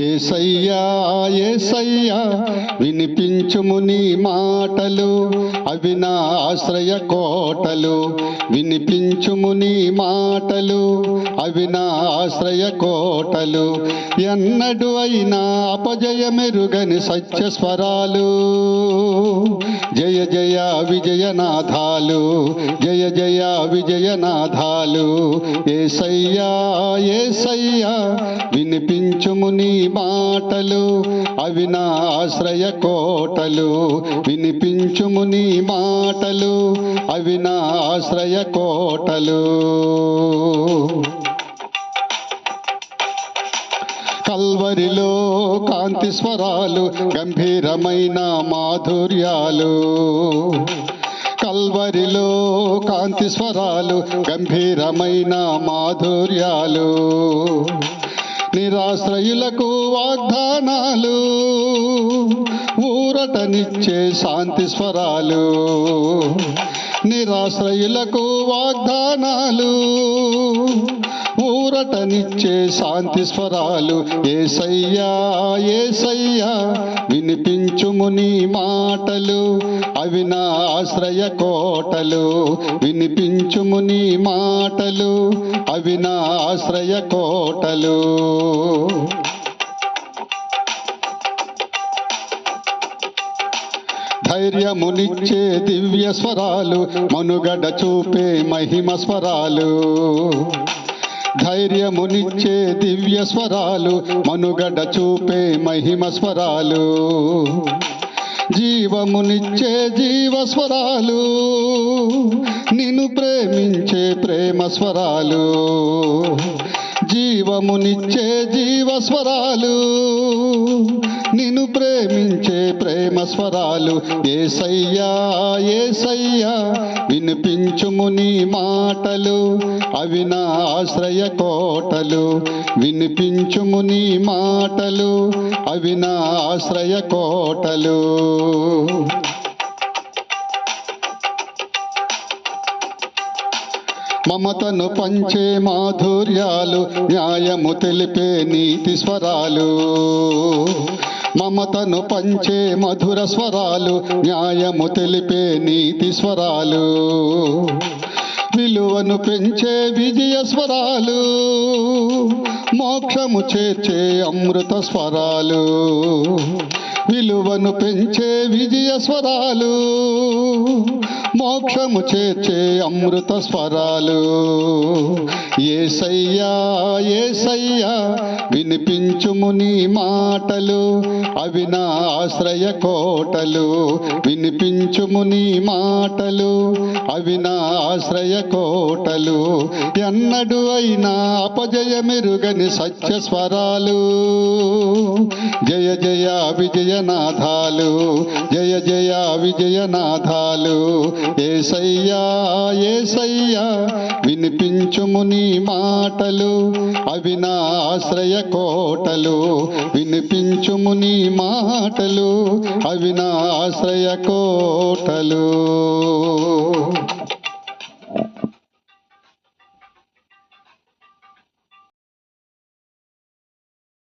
ఏసయ్యా ఏసయ్యా వినిపించుము నీ మాటలు అవి నా ఆశ్రయ కోటలు. వినిపించుము నీ మాటలు అవి నా ఆశ్రయ కోటలు. ఎన్నడు అయినా అపజయమెరుగని సత్య స్వరాలు. జయ జయ విజయనాథాలు జయ జయ విజయనాథాలు. ఏసయ్యా ఏసయ్యా వినిపించుము నీ మాటలు. అవి నా ఆశ్రయ కోటలు. వినిపించుము నీ మాటలు. అవి నా ఆశ్రయ కోటలు. కల్వరిలో కాంతి స్వరాలు గంభీరమైన మాధుర్యాలు. కల్వరిలో కాంతి స్వరాలు గంభీరమైన మాధుర్యాలు. నిరాశ్రయులకు వాగ్దానాలు ఊరటనిచ్చే శాంతి స్వరాలు. నిరాశ్రయులకు వాగ్దానాలు ఊరటనిచ్చే శాంతి స్వరాలు. ఏసయ్యా ఏసయ్యా వినిపించుము నీ మాటలు అవి నా ఆశ్రయ కోటలు వినిపించుము నీ మాటలు. అవి నా ఆశ్రయ కోటలు ధైర్యమునిచ్చే దివ్య స్వరాలు మనుగడ చూపే మహిమ స్వరాలు. ధైర్యమునిచ్చే దివ్య స్వరాలు మనుగడ చూపే మహిమ స్వరాలు. జీవమునిచ్చే జీవ స్వరాలు నిన్ను ప్రేమించే ప్రేమ స్వరాలు జీవమునిచ్చే జీవస్వరాలు నిన్ను ప్రేమించే ప్రేమ స్వరాలు ఏసయ్యా ఏసయ్యా వినిపించుము నీ మాటలు అవి నా ఆశ్రయ కోటలు. వినిపించుము నీ మాటలు అవి నా ఆశ్రయ కోటలు. మమతను పంచే మాధుర్యాలు న్యాయము తెలిపే నీతి స్వరాలు. మమతను పంచే మధుర స్వరాలు న్యాయము తెలిపే నీతి స్వరాలు. విలువను పెంచే విజయ స్వరాలు మోక్షము చేర్చే అమృత స్వరాలు. విలువను పెంచే విజయ స్వరాలు మోక్షము చేర్చే అమృత స్వరాలు. ఏసయ్యా ఏసయ్యా వినిపించుము నీ మాటలు అవి నా ఆశ్రయ కోటలు. వినిపించుము నీ మాటలు అవి నా ఆశ్రయ కోటలు ఎన్నడు అయినా అపజయమెరుగని సత్య స్వరాలు. జయ జయ విజయనాథాలు జయ జయ విజయనాథాలు. ఏసయ్యా ఏసయ్యా వినిపించుము నీ మాటలు. అవి నా ఆశ్రయ కోటలు వినిపించుము నీ మాటలు. అవి నా ఆశ్రయ కోటలు